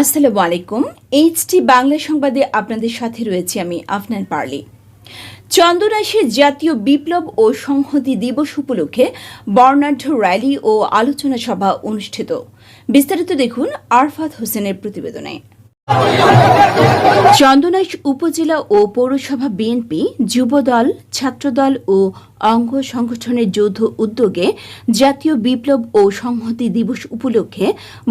আসসালামু আলাইকুম। এইচটি বাংলা সংবাদে আপনাদের সাথে রয়েছে আমি আফনান পার্লি। চন্দনাশে জাতীয় বিপ্লব ও সংহতি দিবস উপলক্ষে বর্ণাঢ্য র্যালি ও আলোচনা সভা অনুষ্ঠিত। বিস্তারিত দেখুন আরফাত হোসেনের প্রতিবেদনে। চন্দনাইশ উপজেলা ও পৌরসভা বিএনপি, যুবদল, ছাত্রদল ও অঙ্গ সংগঠনের যৌথ উদ্যোগে জাতীয় বিপ্লব ও সংহতি দিবস উপলক্ষে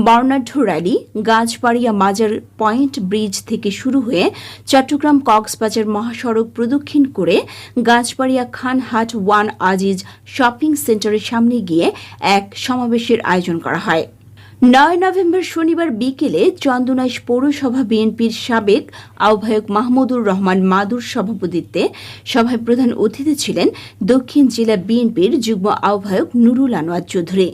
বর্ণাঢ্য র্যালি গাছবাড়িয়া মাজার পয়েন্ট ব্রিজ থেকে শুরু হয়ে চট্টগ্রাম কক্সবাজার মহাসড়ক প্রদক্ষিণ করে গাছবাড়িয়া খানহাট ওয়ান আজিজ শপিং সেন্টারের সামনে গিয়ে এক সমাবেশের আয়োজন করা হয়। নয় নভেম্বর শনিবার বিকেলে চন্দনাইশ পৌরসভা বিএনপির সাবেক আহ্বায়ক মাহমুদুর রহমান মাদুর সভাপতিত্বে সভায় প্রধান অতিথি ছিলেন দক্ষিণ জেলা বিএনপির যুগ্ম আহ্বায়ক নুরুল আনোয়ার চৌধুরী।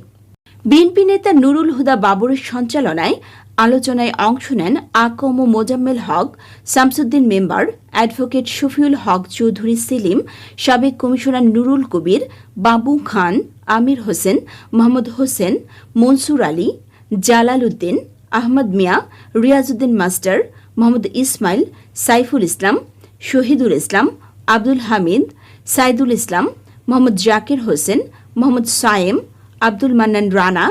বিএনপি নেতা নুরুল হুদা বাবরের সঞ্চালনায় আলোচনায় অংশ নেন আকম ও মোজাম্মেল হক, শামসুদ্দিন মেম্বার, অ্যাডভোকেট শফিউল হক চৌধুরী সেলিম, সাবেক কমিশনার নুরুল কবির, বাবু খান, আমির হোসেন, মোহাম্মদ হোসেন, মনসুর আলী জালাল উদ্দিন আহমদ মিয়া, রিয়াজউদ্দিন মাস্টার, মোহাম্মদ ইসমাইল, সাইফুল ইসলাম, শহীদুল ইসলাম, আব্দুল হামিদ, সাইদুল ইসলাম, মোহাম্মদ জাকির হোসেন, মোহাম্মদ সায়েম, আব্দুল মান্নান রানা,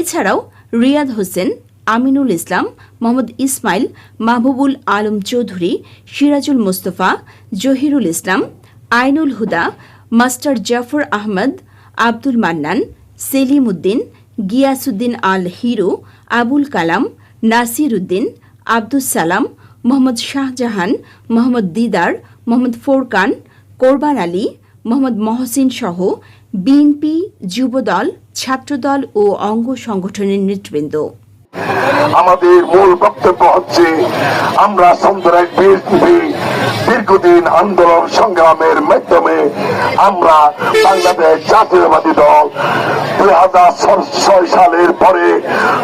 এছাড়াও রিয়াদ হোসেন, আমিনুল ইসলাম, মোহাম্মদ ইসমাইল, মাহবুবুল আলম চৌধুরী, সিরাজুল মোস্তফা, জহিরুল ইসলাম, আইনুল হুদা, মাস্টার জাফর আহমদ, আব্দুল মান্নান সেলিম উদ্দিন গিয়াসুদ্দিন আল হিরো আবুল কালাম নাসির উদ্দিন আব্দুস সালাম, মোহাম্মদ শাহজাহান, মোহাম্মদ দিদার, মোহাম্মদ ফোরকান, কোরবান আলী, মোহাম্মদ মহসিন সহ বিএনপি যুবদল, ছাত্রদল ও অঙ্গ সংগঠনের নেতৃবৃন্দ। আমাদের মূল বক্তব্য হচ্ছে, আমরা সন্তরাজ বিএনপি আন্দোলন সংগ্রামের মাধ্যমে আমরা বাংলাদেশ জাতীয়বাদী দল দুই হাজার ছয় সালের পরে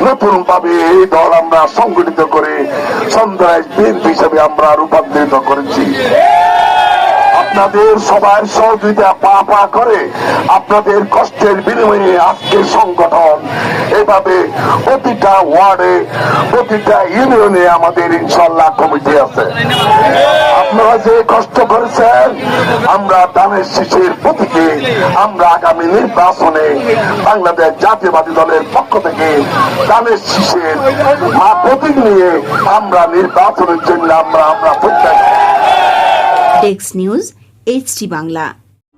নতুন ভাবে এই দল আমরা সংগঠিত করে সন্তরাজ বিএনপি হিসেবে আমরা রূপান্তরিত করেছি। আপনাদের সবার সহযোগিতা পা পা করে আপনাদের কষ্টের বিনিময়ে আজকের সংগঠন এভাবে প্রতিটা ওয়ার্ডে, প্রতিটা ইউনিয়নে আমাদের ইনশাল্লাহ কমিটি আছে। যে কষ্ট করেছেন আমরা দানের শীষের প্রতীকে আমরা আগামী নির্বাচনে বাংলাদেশ জাতীয়বাদী দলের পক্ষ থেকে দানের শীষের মা প্রতীক নিয়ে আমরা নির্বাচনের জন্য আমরা আমরা প্রত্যাশা ডেক্স নিউজ এইচটি বাংলা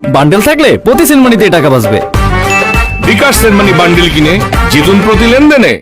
বান্ডেল থাকলে প্রতি সিনেমানিতে টাকা বাঁচবে। বিকাশ সেনমানি বান্ডিল কিনে জিতুন প্রতি লেনদেনে।